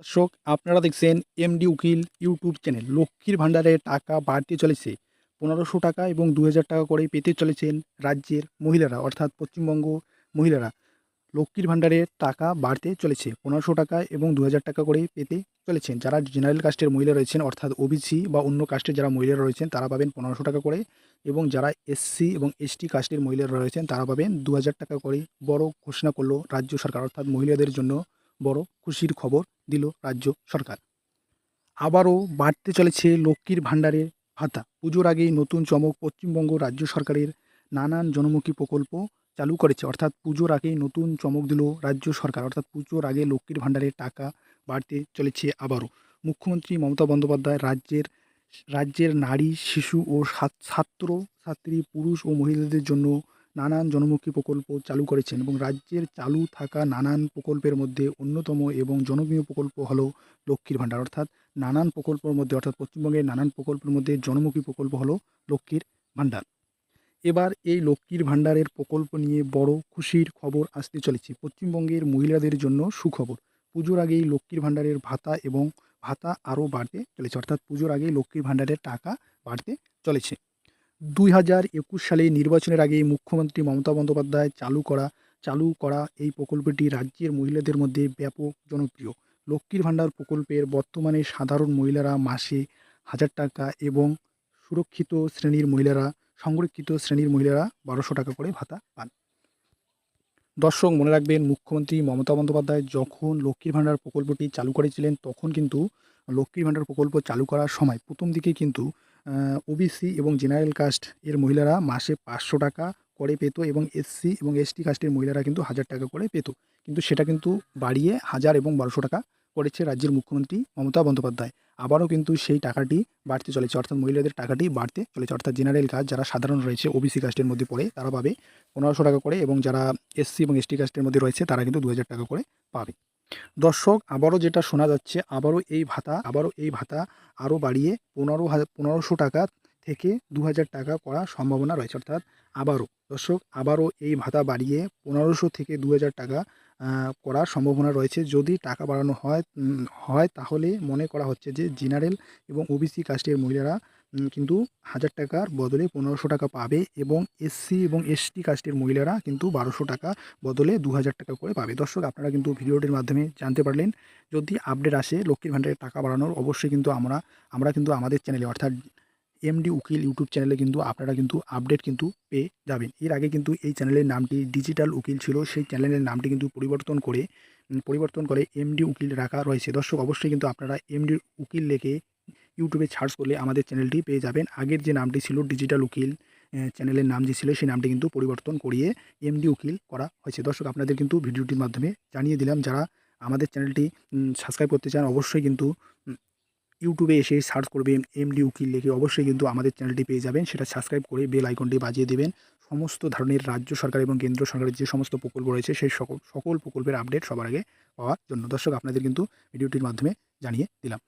দর্শক, আপনারা দেখছেন এমডি উকিল ইউটিউব চ্যানেল। লক্ষ্মীর ভাণ্ডারে টাকা বাড়তে চলেছে, পনেরোশো টাকা এবং দু হাজার টাকা করে পেতে চলেছেন রাজ্যের মহিলারা, অর্থাৎ পশ্চিমবঙ্গ মহিলারা। লক্ষ্মীর ভাণ্ডারে টাকা বাড়তে চলেছে, পনেরোশো টাকা এবং দু হাজার টাকা করে পেতে চলেছেন। যারা জেনারেল কাস্টের মহিলা রয়েছেন, অর্থাৎ ওবিসি বা অন্য কাস্টের যারা মহিলারা রয়েছেন, তারা পাবেন পনেরোশো টাকা করে এবং যারা এসসি এবং এসটি কাস্টের মহিলারা রয়েছেন, তারা পাবেন দু হাজার টাকা করে। বড় ঘোষণা করল রাজ্য সরকার, অর্থাৎ মহিলাদের জন্য বড় খুশির খবর দিল রাজ্য সরকার। আবারও বাড়তে চলেছে লক্ষ্মীর ভাণ্ডারের ভাতা। পুজোর আগেই নতুন চমক পশ্চিমবঙ্গ রাজ্য সরকারের নানান জনমুখী প্রকল্প চালু করেছে। অর্থাৎ পুজোর আগেই নতুন চমক দিল রাজ্য সরকার। অর্থাৎ পুজোর আগে লক্ষ্মীর ভাণ্ডারের টাকা বাড়তে চলেছে আবারও। মুখ্যমন্ত্রী মমতা বন্দ্যোপাধ্যায় রাজ্যের রাজ্যের নারী, শিশু ও ছাত- ছাত্র, ছাত্রী, পুরুষ ও মহিলাদের জন্য নানান জনমুখী প্রকল্প চালু করেছেন এবং রাজ্যের চালু থাকা নানান প্রকল্পের মধ্যে অন্যতম এবং জনপ্রিয় প্রকল্প হলো লক্ষ্মীর ভাণ্ডার। অর্থাৎ নানান প্রকল্পের মধ্যে, অর্থাৎ পশ্চিমবঙ্গের নানান প্রকল্পের মধ্যে জনমুখী প্রকল্প হলো লক্ষ্মীর ভাণ্ডার। এবার এই লক্ষ্মীর ভাণ্ডারের প্রকল্প নিয়ে বড় খুশির খবর আসতে চলেছে। পশ্চিমবঙ্গের মহিলাদের জন্য সুখবর, পুজোর আগেই লক্ষ্মীর ভাণ্ডারের ভাতা এবং ভাতা আরও বাড়তে চলেছে। অর্থাৎ পুজোর আগেই লক্ষ্মীর ভাণ্ডারের টাকা বাড়তে চলেছে। দুই হাজার একুশ সালে নির্বাচনের আগে মুখ্যমন্ত্রী মমতা বন্দ্যোপাধ্যায় চালু করা চালু করা এই প্রকল্পটি রাজ্যের মহিলাদের মধ্যে ব্যাপক জনপ্রিয়। লক্ষ্মীর ভাণ্ডার প্রকল্পের বর্তমানে সাধারণ মহিলারা মাসে হাজার টাকা এবং সুরক্ষিত শ্রেণির মহিলারা, সংরক্ষিত শ্রেণির মহিলারা বারোশো টাকা করে ভাতা পান। দর্শক, মনে রাখবেন মুখ্যমন্ত্রী মমতা বন্দ্যোপাধ্যায় যখন লক্ষ্মীর ভাণ্ডার প্রকল্পটি চালু করেছিলেন, তখন কিন্তু লক্ষ্মীর ভাণ্ডার প্রকল্প চালু করার সময় প্রথম দিকে কিন্তু ওবিসি এবং জেনারেল কাস্ট এর মহিলারা মাসে পাঁচশো টাকা করে পেত এবং এসসি এবং এসটি কাস্টের মহিলারা কিন্তু হাজার টাকা করে পেত। কিন্তু সেটা কিন্তু বাড়িয়ে হাজার এবং বারোশো টাকা করেছে রাজ্যের মুখ্যমন্ত্রী মমতা বন্দ্যোপাধ্যায়। আবারও কিন্তু সেই টাকাটি বাড়তে চলেছে, অর্থাৎ মহিলাদের টাকাটি বাড়তে চলেছে। অর্থাৎ জেনারেল কাস্ট যারা সাধারণ রয়েছে ওবিসি কাস্টের মধ্যে পড়ে, তারা পাবে পনেরোশো টাকা করে এবং যারা এসসি এবং এসটি কাস্টের মধ্যে রয়েছে, তারা কিন্তু দু হাজার টাকা করে পাবে। দর্শক, আবারও যেটা শোনা যাচ্ছে, আবারও এই ভাতা, আবারও এই ভাতা আরও বাড়িয়ে পনেরো হাজার পনেরোশো টাকা থেকে দু হাজার টাকা করার সম্ভাবনা রয়েছে। অর্থাৎ আবারও দর্শক, আবারও এই ভাতা বাড়িয়ে পনেরোশো থেকে দু হাজার টাকা করার সম্ভাবনা রয়েছে। যদি টাকা বাড়ানো হয় হয় তাহলে মনে করা হচ্ছে যে জেনারেল এবং ওবিসি কাস্টের মহিলারা কিন্তু হাজার টাকার বদলে পনেরোশো টাকা পাবে এবং এসসি এবং এসটি কাস্টের মহিলারা কিন্তু বারোশো টাকা বদলে দু হাজার টাকা করে পাবে। দর্শক, আপনারা কিন্তু ভিডিওটির মাধ্যমে জানতে পারলেন। যদি আপডেট আসে লক্ষ্মীর ভাণ্ডারের টাকা বাড়ানোর, অবশ্যই কিন্তু আমরা আমরা কিন্তু আমাদের চ্যানেলে, অর্থাৎ এমডি উকিল ইউটিউব চ্যানেলে কিন্তু আপনারা কিন্তু আপডেট কিন্তু পেয়ে যাবেন। এর আগে কিন্তু এই চ্যানেলের নামটি ডিজিটাল উকিল ছিল, সেই চ্যানেলের নামটি কিন্তু পরিবর্তন করে পরিবর্তন করে এমডি উকিল রাখা রয়েছে। দর্শক, অবশ্যই কিন্তু আপনারা এমডি উকিল লেখে ইউটিউবে সার্চ করলে আমাদের চ্যানেলটি পেয়ে যাবেন। আগের যে নামটি ছিল ডিজিটাল উকিল চ্যানেলের নাম যে ছিল, সেই নামটি কিন্তু পরিবর্তন করিয়ে এমডি উকিল করা হয়েছে। দর্শক, আপনাদের কিন্তু ভিডিওটির মাধ্যমে জানিয়ে দিলাম, যারা আমাদের চ্যানেলটি সাবস্ক্রাইব করতে চান, অবশ্যই কিন্তু ইউটিউবে এসে সার্চ করবেন এমডি উকিল লিখে অবশ্যই কিন্তু আমাদের চ্যানেলটি পেয়ে যাবেন। সেটা সাবস্ক্রাইব করে বেল আইকনটি বাজিয়ে দেবেন। সমস্ত ধরনের রাজ্য সরকার এবং কেন্দ্র সরকারের যে সমস্ত প্রকল্প রয়েছে, সেই সকল সকল প্রকল্পের আপডেট সবার আগে পাওয়ার জন্য। দর্শক, আপনাদের কিন্তু ভিডিওটির মাধ্যমে জানিয়ে দিলাম।